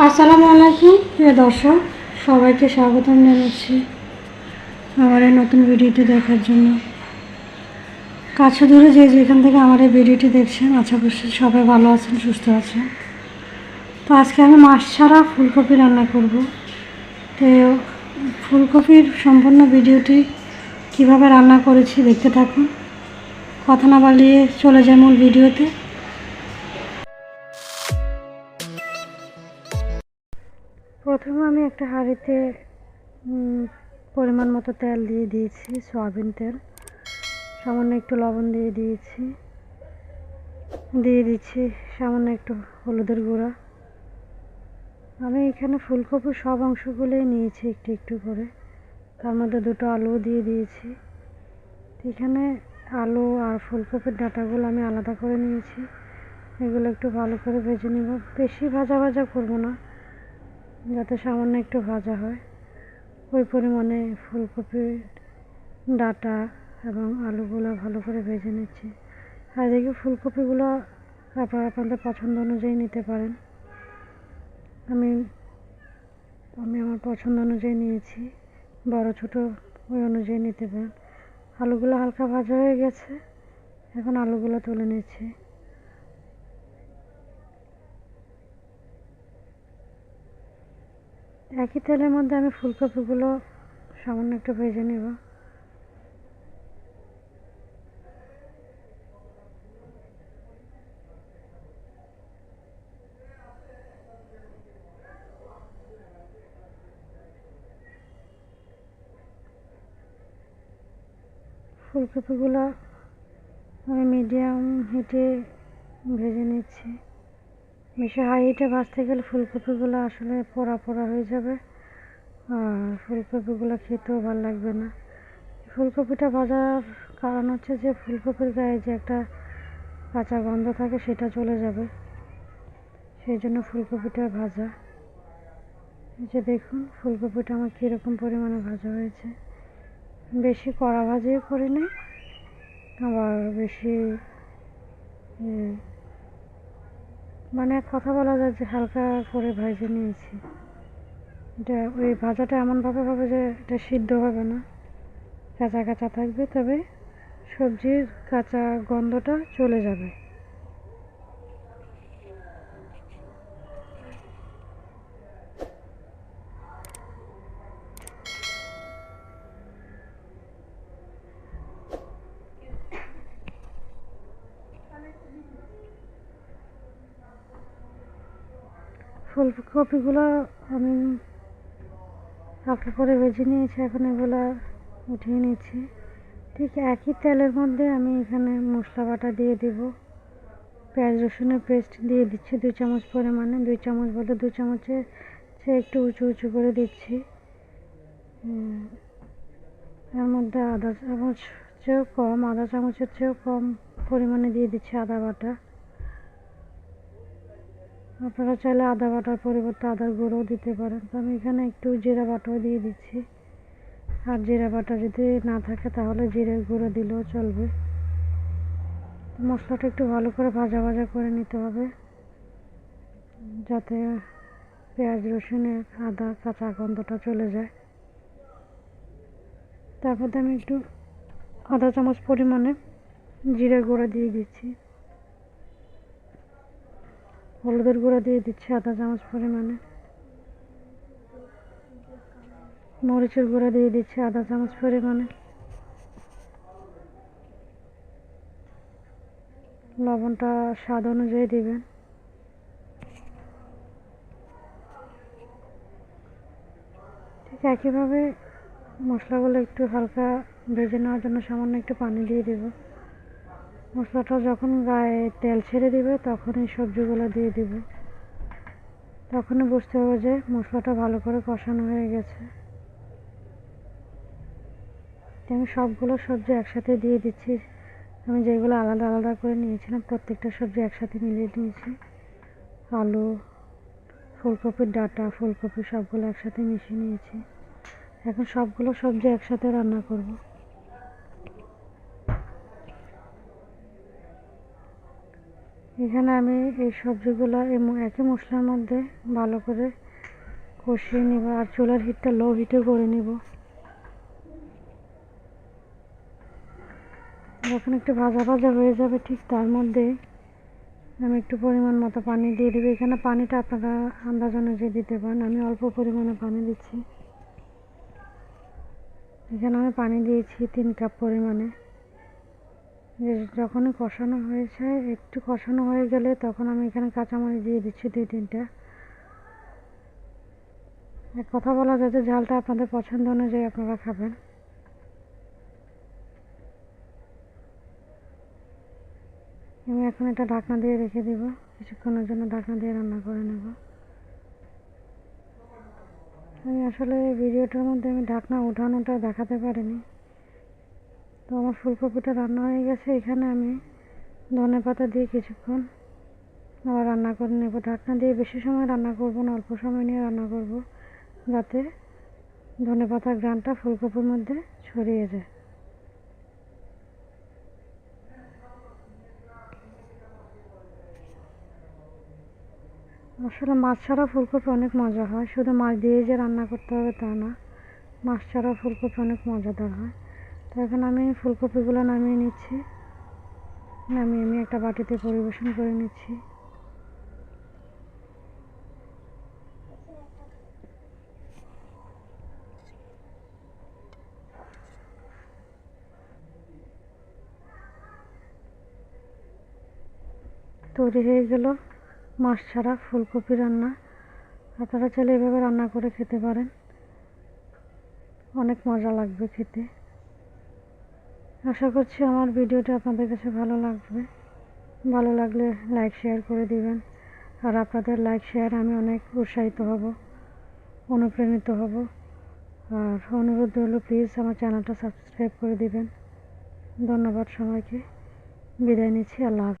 আসসালামু আলাইকুম, প্রিয় দর্শক, সবাইকে স্বাগতম জানাচ্ছি আমার এই নতুন ভিডিওটি দেখার জন্য। কাছে দূরে যে যেখান থেকে আমার এই ভিডিওটি দেখছেন, আশা করছি সবাই ভালো আছেন, সুস্থ আছেন। তো আজকে আমি মাছ ছাড়া ফুলকপি রান্না করব। তো ফুলকপির সম্পূর্ণ ভিডিওটি কীভাবে রান্না করেছি দেখতে থাকুন। কথা না বালিয়ে চলে যায় মূল ভিডিওতে। প্রথমে আমি একটা হাঁড়িতে পরিমাণ মতো তেল দিয়ে দিয়েছি, সয়াবিন তেল। সামান্য একটু লবণ দিয়ে দিয়েছি। দিয়ে দিচ্ছি সামান্য একটু হলুদের গুঁড়া। আমি এখানে ফুলকপির সব অংশগুলোই নিয়েছি একটু একটু করে। তার মধ্যে দুটো আলু দিয়ে দিয়েছি। এখানে আলু আর ফুলকপির ডাঁটাগুলো আমি আলাদা করে নিয়েছি। এগুলো একটু ভালো করে ভেজে নেব। বেশি ভাজা ভাজা করব না। যাতে সামান্য একটু ভাজা হয়। ওই পরিমাণে ফুলকপির ডাঁটা এবং আলুগুলো ভালো করে ভেজে নিচ্ছি। আর এদিকে ফুলকপিগুলো আপনারা আপনাদের পছন্দ অনুযায়ী নিতে পারেন। আমি আমি আমার পছন্দ অনুযায়ী নিয়েছি, বড় ছোট ওই অনুযায়ী নিতে পারেন। আলুগুলো হালকা ভাজা হয়ে গেছে, এখন আলুগুলো তুলে নিচ্ছি। একই তেলের মধ্যে আমি ফুলকপিগুলো সামান্য একটু ভেজে নেব। ফুলকপিগুলো আমি মিডিয়াম হিটে ভেজে নিচ্ছি। বেশি হাই হিটে ভাজতে গেলে ফুলকপিগুলো আসলে পোড়া পোড়া হয়ে যাবে। আর ফুলকপিগুলো খেতেও ভালো লাগবে না। ফুলকপিটা ভাজার কারণ হচ্ছে যে ফুলকপির গায়ে যে একটা কাঁচা গন্ধ থাকে সেটা চলে যাবে। সেই জন্য ফুলকপিটা ভাজা। এই যে দেখুন, ফুলকপিটা আমার কীরকম পরিমাণে ভাজা হয়েছে। বেশি কড়া ভাজিও করি নাই আবার বেশি মানে কথা বলা যায় যে হালকা করে ভেজে নিয়েছি। এটা ওই ভাজাটা এমনভাবে হবে যে এটা সিদ্ধ হবে না। কাঁচা কাঁচা থাকবে, তবে সবজির কাঁচা গন্ধটা চলে যাবে। ফুলকপিগুলো আমি হালকা করে ভেজে নিয়েছি, এখন এগুলো উঠিয়ে নিচ্ছি। ঠিক একই তেলের মধ্যে আমি এখানে মশলা বাটা দিয়ে দিব। পেঁয়াজ রসুনের পেস্ট দিয়ে দিচ্ছি দুই চামচ পরিমাণে। দুই চামচ বলতে দু চামচে চেয়ে একটু উঁচু উঁচু করে দিচ্ছি। এর মধ্যে আধা চামচ চেয়েও কম, আধা চামচের চেয়েও কম পরিমাণে দিয়ে দিচ্ছি আদা বাটা। আপনারা চাইলে আদা বাটার পরিবর্তে আদার গুঁড়োও দিতে পারেন। তো আমি এখানে একটু জিরা বাটাও দিয়ে দিচ্ছি। আর জিরা বাটা যদি না থাকে তাহলে জিরের গুঁড়ো দিলেও চলবে। মশলাটা একটু ভালো করে ভাজা ভাজা করে নিতে হবে। যাতে পেঁয়াজ রসুনের আদা, কাঁচা গন্ধটা চলে যায়। তারপরে আমি একটু আধা চামচ পরিমাণে জিরে গুঁড়ো দিয়ে দিচ্ছি। হলুদের গুঁড়া দিয়ে দিচ্ছি আধা চামচ পরিমাণে। মরিচের গুঁড়া দিয়ে দিচ্ছি আধা চামচ পরিমাণে। লবণটা স্বাদ অনুযায়ী দিবেন। ঠিক একইভাবে মশলাগুলো একটু হালকা ভেজে নেওয়ার জন্য সামান্য একটু পানি দিয়ে দেব। মশলাটা যখন গায়ে তেল ছেড়ে দিবে তখন এই সবজিগুলো দিয়ে দিব। তখনই বুঝতে হবে যে মশলাটা ভালো করে কষানো হয়ে গেছে। আমি সবগুলো সবজি একসাথে দিয়ে দিচ্ছি। আমি যেগুলো আলাদা আলাদা করে নিয়েছিলাম, প্রত্যেকটা সবজি একসাথে মিলিয়ে নিয়েছি আলু, ফুলকপির ডাঁটা ফুলকপি সবগুলো একসাথে মিশিয়ে নিয়েছি। এখন সবগুলো সবজি একসাথে রান্না করব। এখানে আমি এই সবজিগুলো একই মশলার মধ্যে ভালো করে কষিয়ে নিব আর চুলার হিটটা লো হিটে করে নিব। যখন একটু ভাজা ভাজা হয়ে যাবে ঠিক তার মধ্যে আমি একটু পরিমাণ মতো পানি দিয়ে দেবো। এখানে পানিটা আপনারা আন্দাজ অনুযায়ী দিতে পারেন, আমি অল্প পরিমাণে পানি দিচ্ছি। এখানে আমি পানি দিয়েছি তিন কাপ পরিমাণে। যখনই কষানো হয়েছে, একটু কষানো হয়ে গেলে তখন আমি এখানে কাঁচামরিচ দিয়ে দিচ্ছি দুই, তিনটা। এক কথা বলা যায় যে ঝালটা আপনাদের পছন্দ অনুযায়ী আপনারা খাবেন। আমি এখন এটা ঢাকনা দিয়ে রেখে দেব। কিছুক্ষণের জন্য ঢাকনা দিয়ে রান্না করে নেব। আমি আসলে ভিডিওটার মধ্যে আমি ঢাকনা উঠানোটা দেখাতে পারিনি। তো আমার ফুলকপিটা রান্না হয়ে গেছে, এখানে আমি ধনে পাতা দিয়ে কিছুক্ষণ আবার রান্না করে নেব। ঢাকনা দিয়ে বেশি সময় রান্না করব না, অল্প সময় নিয়ে রান্না করব, যাতে ধনে পাতার গ্রানটা ফুলকপির মধ্যে ছড়িয়ে যায়। আসলে মাছ ছাড়া ফুলকপি অনেক মজা হয়, শুধু মাছ দিয়ে যে রান্না করতে হবে তা না, মাছ ছাড়া ফুলকপি অনেক মজাদার হয়। তো এখন আমি ফুলকপিগুলো নামিয়ে নিচ্ছি। নামিয়ে আমি একটা বাটিতে পরিবেশন করে নিচ্ছি। তৈরি হয়ে গেল মাছ ছাড়া ফুলকপি রান্না। আপনারা চাইলে এভাবে রান্না করে খেতে পারেন। অনেক মজা লাগবে খেতে। আশা করছি আমার ভিডিওটা আপনাদের কাছে ভালো লাগবে। ভালো লাগলে লাইক শেয়ার করে দিবেন। আর আপনাদের লাইক শেয়ার আমি অনেক উৎসাহিত হব, অনুপ্রাণিত হব। আর অনুরোধ হলো প্লিজ আমার চ্যানেলটা সাবস্ক্রাইব করে দিবেন। ধন্যবাদ সবাইকে। বিদায় নিচ্ছি, আল্লাহ